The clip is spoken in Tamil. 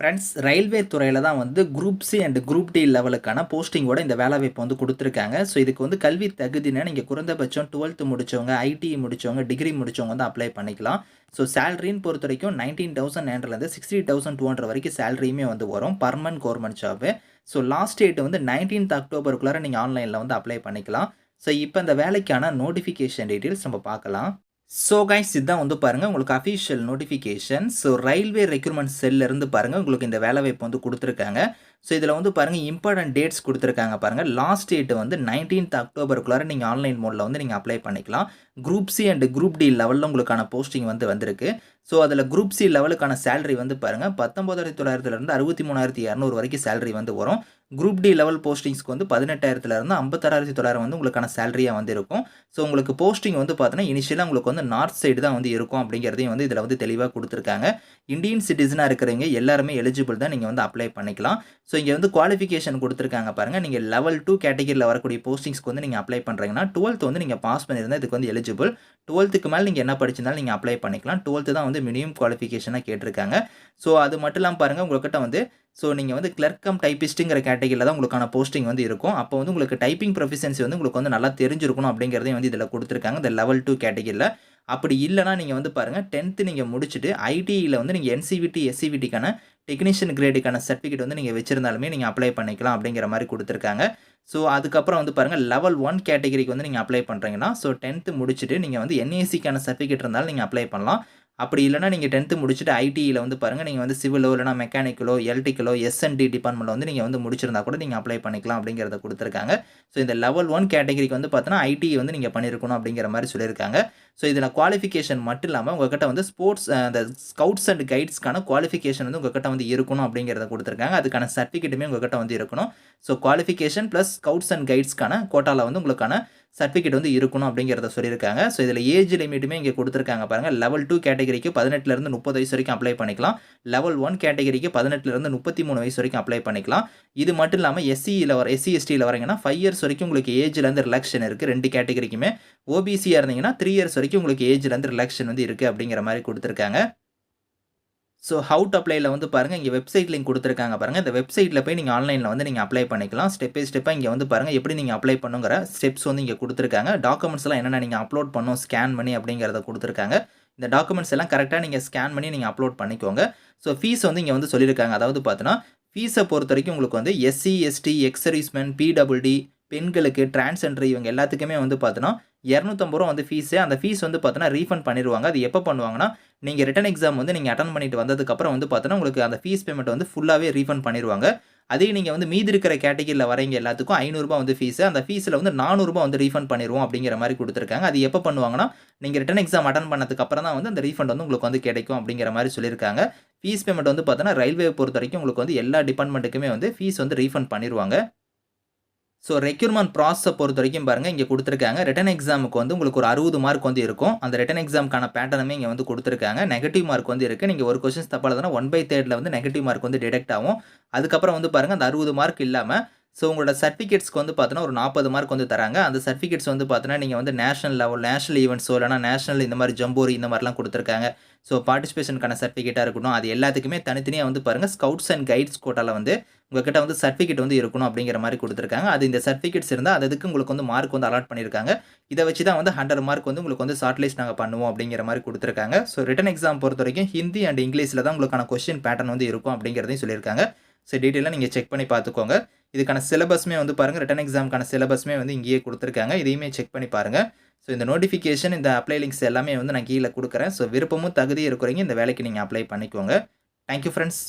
ஃப்ரெண்ட்ஸ் ரயில்வே துறையில் தான் வந்து group C and group D லெவலுக்கான போஸ்டிங்கோட இந்த வேலை வாய்ப்பு வந்து கொடுத்துருக்காங்க. ஸோ இதுக்கு வந்து கல்வி தகுதினா நீங்கள் குறைந்தபட்சம் டுவெல்த்து முடிச்சவங்க ஐடி முடித்தவங்க டிகிரி முடித்தவங்க வந்து அப்ளை பண்ணிக்கலாம். ஸோ சேலரின்னு பொறுத்த வரைக்கும் நைன்டீன் தௌசண்ட் ஹண்ட்ரட்லேருந்து சிக்ஸ்டி தௌசண்ட் டூ ஹண்ட்ரட் வரைக்கும் சேலரியுமே வந்து வரும். Permanent government job so last date வந்து நைன்டீன்த் அக்டோபருக்குள்ளார நீங்கள் ஆன்லைனில் வந்து அப்ளை பண்ணிக்கலாம். ஸோ இப்போ இந்த வேலைக்கான நோட்டிஃபிகேஷன் டீட்டெயில்ஸ் நம்ம பார்க்கலாம். ஸோ கைஸ் இதுதான் வந்து பாருங்கள் உங்களுக்கு official notification so railway recruitment செல்லிருந்து பாருங்கள் உங்களுக்கு இந்த வேலைவாய்ப்பு வந்து கொடுத்துருக்காங்க. ஸோ இதில் வந்து பாருங்கள் இம்பார்ட்டன்ட் டேட்ஸ் கொடுத்துருக்காங்க பாருங்கள் லாஸ்ட் டேட் வந்து நைன்டீன்த் அக்டோபருக்குள்ளார நீங்கள் ஆன்லைன் மோடில் வந்து நீங்கள் அப்ளை பண்ணிக்கலாம். Group C and group D லெவலில் உங்களுக்கான போஸ்டிங் வந்து வந்திருக்கு. ஸோ அதில் குரூப் சி லெவலுக்கான சேலரி வந்து பாருங்கள் பத்தொம்பதாயிரத்தி தொள்ளாயிரத்துலேருந்து அறுபத்தி மூணாயிரத்தி இரநூறு வரைக்கும் சேலரி வந்து வரும். குரூப் டி லெவல் போஸ்டிங்ஸ்க்கு வந்து பதினெட்டாயிரத்துலேருந்து ஐம்பத்தாறாயிரத்தி தொள்ளாயிரம் வந்து உங்களுக்கான சேலரியாக வந்து இருக்கும். ஸோ உங்களுக்கு போஸ்டிங் வந்து பார்த்தீங்கன்னா இனிஷியலாக உங்களுக்கு வந்து நார்த் சைடு தான் வந்து இருக்கும் அப்படிங்கிறதையும் வந்து இதில் வந்து தெளிவாக கொடுத்துருக்காங்க. இந்தியன் சிட்டிசனாக இருக்கிறவங்க எல்லாருமே எலிஜிபிள் தான் நீங்கள் வந்து அப்ளை பண்ணிக்கலாம். ஸோ இங்கே வந்து குவாலிஃபிகேஷன் கொடுத்துருக்காங்க பாருங்கள் நீங்கள் லெவல் டூ கேட்டகரியில் வரக்கூடிய போஸ்டிங்ஸ்க்கு வந்து நீங்கள் அப்ளை பண்ணுறீங்கன்னா டுவெல்த் வந்து நீங்கள் பாஸ் பண்ணியிருந்தால் இதுக்கு வந்து எலிஜிபிள் டுவெல்த்துக்கு மேலே நீங்கள் என்ன படிச்சிருந்தாலும் நீங்கள் அப்ளை பண்ணிக்கலாம். டுவெல்த்து தான் வந்து மினிமம் குவாலிஃபிகேஷனாக கேட்டிருக்காங்க. ஸோ அது மட்டும் இல்லாமல் பாருங்கள் உங்கள்கிட்ட வந்து ஸோ நீங்கள் வந்து கிளர்க்கம் டைப்பிஸ்ட்டுங்கிற கேட்டகரியில் தான் உங்களுக்கான போஸ்டிங் வந்து இருக்கும். அப்போ வந்து உங்களுக்கு டைப்பிங் ப்ரொஃபிஷன்சி வந்து உங்களுக்கு வந்து நல்லா தெரிஞ்சிருக்கணும் அப்படிங்கிறதையும் வந்து இதில் கொடுத்துருக்காங்க இந்த லெவல் டூ கேட்டகரியில் அப்படி இல்லைனா நீங்கள் வந்து பாருங்கள் டென்த்து நீங்கள் முடிச்சுட்டு ஐடியில் வந்து நீங்கள் என்சிவிடி எஸ்சிவிடிக்கான டெக்னீஷியன் கிரேடுக்கான சர்டிஃபிகேட் வந்து நீங்கள் வச்சிருந்தாலுமே நீங்கள் அப்ளை பண்ணிக்கலாம் அப்படிங்கிற மாதிரி கொடுத்துருக்காங்க. ஸோ அதுக்கப்புறம் வந்து பாருங்கள் லெவல் ஒன் கேட்டகரிக்கு வந்து நீங்கள் அப்ளை பண்ணுறீங்கன்னா ஸோ டென்த்து முடிச்சுட்டு நீங்கள் வந்து என்ஏசிக்கான சர்டிஃபிகேட் இருந்தாலும் நீங்கள் அப்ளை பண்ணலாம். அப்படி இல்லைனா நீங்கள் டென்த்து முடிச்சுட்டு ஐடியில் வந்து பாருங்கள் நீங்கள் வந்து சிவிலோ இல்லைனா மெக்கானிக்கலோ எலக்ட்ரிக்கலோ எஸ்என்டி டிபார்ட்மெண்ட்டில் வந்து நீங்கள் வந்து முடிச்சிருந்தா கூட நீங்கள் அப்ளை பண்ணிக்கலாம் அப்படிங்கிறத கொடுத்துருக்காங்க. ஸோ இந்த லெவல் ஒன் கேட்டகரிக்கு வந்து பார்த்தோன்னா ஐடி வந்து நீங்கள் பண்ணியிருக்கணும் அப்படிங்கிற மாதிரி சொல்லியிருக்காங்க. ஸோ இதில் குவாலிஃபிகேஷன் மட்டும் இல்லாமல் உங்கள்கிட்ட வந்து ஸ்போர்ட்ஸ் அந்த ஸ்கவுட்ஸ் அண்ட் கைட்ஸ்க்கான குவாலிஃபிகேஷன் வந்து உங்கள்கிட்ட வந்து இருக்கணும் அப்படிங்கிறத கொடுத்துருக்காங்க. அதுக்கான சர்டிஃபிகேட்டுமே உங்கள்கிட்ட வந்து இருக்கணும். So qualification plus scouts and கைட்ஸ்க்கான கோட்டாவில் வந்து உங்களுக்கான சர்டிஃபிகேட் வந்து இருக்கணும் அப்படிங்கிறத சொல்லியிருக்காங்க. ஸோ இதில் ஏஜ் லிமிட்டுமே இங்கே கொடுத்துருக்காங்க பாருங்கள் லெவல் டூ கேட்டகரிக்கு பதினெட்டுலேருந்து முப்பது வயசு வரைக்கும் அப்ளை பண்ணிக்கலாம். லெவல் ஒன் கேட்டகரிக்கு பதினெட்டுலேருந்து முப்பத்தி மூணு வயசு வரைக்கும் அப்ளை பண்ணிக்கலாம். இது மட்டும் இல்லாமல் எஸ்சியில் வர எஸ்சி எஸ்டியில் வரீங்கன்னா ஃபைவ் இயர்ஸ் வரைக்கும் உங்களுக்கு ஏஜ்லேருந்து ரிலாக்ஷன் இருக்குது ரெண்டு கேட்டகரிக்குமே ஓபிசியாக இருந்தீங்கன்னா த்ரீ இயர்ஸ் வரைக்கும் உங்களுக்கு ஏஜ்லேருந்து ரிலாக்ஷன் வந்து இருக்குது அப்படிங்கிற மாதிரி கொடுத்துருக்காங்க. ஸோ ஹவு டு அப்ளைல வந்து பாருங்கள் இங்கே வெப்சைட் லிங்க் கொடுத்துருக்காங்க பாருங்கள் இந்த வெப்சைட்டில் போய் நீங்கள் ஆன்லைனில் வந்து நீங்கள் அப்ளை பண்ணிக்கலாம். ஸ்டெப் பை ஸ்டெப்பாக இங்கே வந்து பாருங்கள் எப்படி நீங்கள் அப்ளை பண்ணுங்கிற ஸ்டெப்ஸ் வந்து இங்கே கொடுத்துருக்காங்க. டாக்குமெண்ட்ஸ்லாம் என்னென்ன நீங்கள் அப்லோட் பண்ணும் ஸ்கேன் பண்ணி அப்படிங்கிறத கொடுத்துருக்காங்க. இந்த டாக்குமெண்ட்ஸ் எல்லாம் கரெக்டாக நீங்கள் ஸ்கேன் பண்ணி நீங்கள் அப்லோட் பண்ணிக்கோங்க. ஸோ ஃபீஸ் வந்து இங்கே வந்து சொல்லியிருக்காங்க. அதாவது பார்த்தோன்னா ஃபீஸை பொறுத்த வரைக்கும் உங்களுக்கு வந்து எஸ்சி எஸ்டி எக்ஸர்வீஸ்மென் பிடபிள்டி பெண்களுக்கு டிரான்ஸ்ஜெண்டர் இவங்க எல்லாத்துக்குமே வந்து பார்த்தோன்னா இரநூத்தம்பது ரூபா வந்து ஃபீஸு அந்த ஃபீஸ் வந்து பார்த்தோன்னா ரீஃபண்ட் பண்ணிடுவாங்க. அது எப்போ பண்ணுவாங்கன்னா நீங்கள் ரிட்டன் எக்ஸாம் வந்து நீங்கள் அட்டன் பண்ணிட்டு வந்ததுக்கப்புறம் வந்து பார்த்தோன்னா உங்களுக்கு அந்த ஃபீஸ் பேமெண்ட் வந்து ஃபுல்லாகவே ரீஃபண்ட் பண்ணிடுவாங்க அதே நீங்கள் வந்து மீதி இருக்கிற கேட்டகிரியில் வரீங்க எல்லாத்துக்கும் ஐநூறுரூபா வந்து ஃபீஸு அந்த ஃபீஸில் வந்து நானூறுரூபா வந்து ரீஃபண்ட் பண்ணிடுவோம் அப்படிங்கிற மாதிரி கொடுத்துருக்காங்க. அது எப்போ பண்ணுவாங்கன்னா நீங்கள் ரிட்டன் எக்ஸாம் அட்டன் பண்ணதுக்கப்புறம் தான் வந்து அந்த ரீஃபண்ட் வந்து உங்களுக்கு வந்து கிடைக்கும் அப்படிங்கிற மாதிரி சொல்லியிருக்காங்க. ஃபீஸ் பேமெண்ட் வந்து பார்த்தோன்னா ரயில்வே பொறுத்த வரைக்கும் உங்களுக்கு வந்து எல்லா டிபார்ட்மெண்ட்டுக்குமே வந்து ஃபீஸ் வந்து ரீஃபண்ட் பண்ணிடுவாங்க ஸோ ரெக்யூர்மெண்ட் ப்ராசஸை பொறுத்த வரைக்கும் பாருங்கள் இங்கே கொடுத்துருக்காங்க. ரிட்டன் எக்ஸாமுக்கு வந்து உங்களுக்கு ஒரு அறுபது மார்க் வந்து இருக்கும். அந்த ரிட்டன் எக்ஸாமுக்கான பேட்டர்னுமே இங்கே வந்து கொடுத்துருக்காங்க. நெகட்டிவ் மார்க் வந்து இருக்குது நீங்கள் ஒரு கொஸ்டின்ஸ் தப்பாக எழுதுனா ஒன் பை தேர்டில் வந்து நெகட்டிவ் மார்க் வந்து டிடெக்ட் ஆகும். அதுக்கப்புறம் வந்து பாருங்கள் அந்த அறுபது மார்க் இல்லாமல் ஸோ உங்களோட சர்டிஃபிகேட்ஸ்க்கு வந்து பார்த்தோன்னா ஒரு நாற்பது மார்க் வந்து தராங்க. அந்த சர்டிஃபிகேட்ஸ் வந்து பார்த்தோன்னா நீங்கள் வந்து நேஷனல் லெவல் நேஷனல் ஈவெண்ட்ஸோ இல்லைனா நேஷனல் இந்த மாதிரி ஜம்போரி இந்த மாதிரிலாம் கொடுத்துருக்காங்க. ஸோ பார்ட்டிசிபேஷனுக்கான சர்டிஃபிகேட்டாக இருக்கட்டும் அது எல்லாத்துக்குமே தனித்தனியாக வந்து பாருங்கள் ஸ்கவுட்ஸ் அண்ட் கைட்ஸ் கோட்டாவில் வந்து உங்கள்கிட்ட வந்து சர்டிஃபிகேட் வந்து இருக்கணும் அப்படிங்கிற மாதிரி கொடுத்துருக்காங்க. அது இந்த சர்டிஃபிகேட்ஸ் இருந்தால் அதுக்கு உங்களுக்கு வந்து மார்க் வந்து அலாட் பண்ணியிருக்காங்க. இதை வச்சு தான் வந்து ஹண்ட்ரட் மார்க் வந்து உங்களுக்கு வந்து ஷார்ட்லிஸ்ட் நாங்கள் பண்ணுவோம் அப்படிங்கிற மாதிரி கொடுத்துருக்காங்க. ஸோ ரிட்டன் எக்ஸாம் பொறுத்த வரைக்கும் ஹிந்தி அண்ட் இங்கிலீஷில் தான் உங்களுக்கான கொஸ்டின் பேட்டர்ன் வந்து இருக்கும் அப்படிங்கிறதையும் சொல்லியிருக்காங்க. ஸோ டீட்டெயிலாக நீங்கள் செக் பண்ணி பார்த்துக்கோங்க. இதுக்கான சிலபஸ்மே வந்து பாருங்கள் ரிட்டன் எக்ஸாமுக்கான சிலபஸ்மே வந்து இங்கேயே கொடுத்துருக்காங்க. இதையுமே செக் பண்ணி பாருங்கள் ஸோ இந்த நோட்டிஃபிகேஷன் இந்த அப்ளை லிங்க்ஸ் எல்லாமே வந்து நான் கீழே கொடுக்குறேன். ஸோ விருப்பமும் தகுதி இருக்கிறீங்க இந்த வேலைக்கு நீங்கள் அப்ளை பண்ணிக்கோங்க. Thank you friends